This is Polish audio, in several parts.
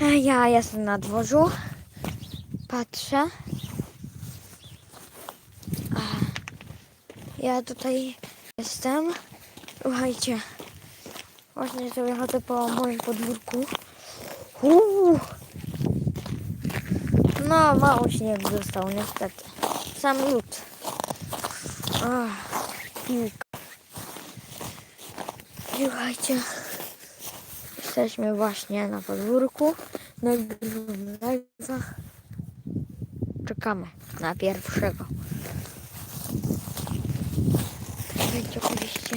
Ja jestem na dworzu. Patrzę. Ja tutaj jestem. Słuchajcie. Właśnie sobie chodzę po moim podwórku. Uuu. No, mało śnieg został niestety. Sam lód. Ach. Słuchajcie. Jesteśmy właśnie na podwórku. Nagrywamy live'a. Czekamy na pierwszego. Czekajcie oczywiście.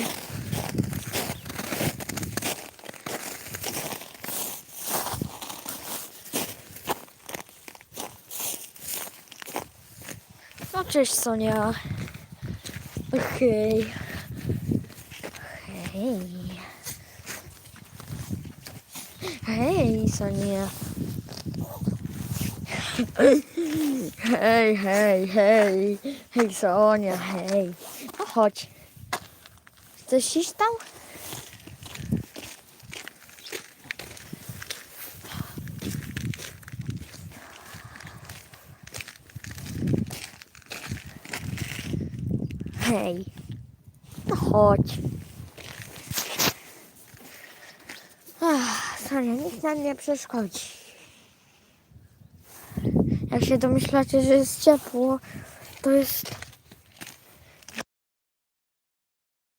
No cześć Sonia. Hej. Hej. Hej Sonia. Hej, hej, hej. Hej Sonia, hej. No chodź. Chcesz iść tam? Hej. Sonia, nikt nam nie przeszkodzi. Jak się domyślacie, że jest ciepło, to jest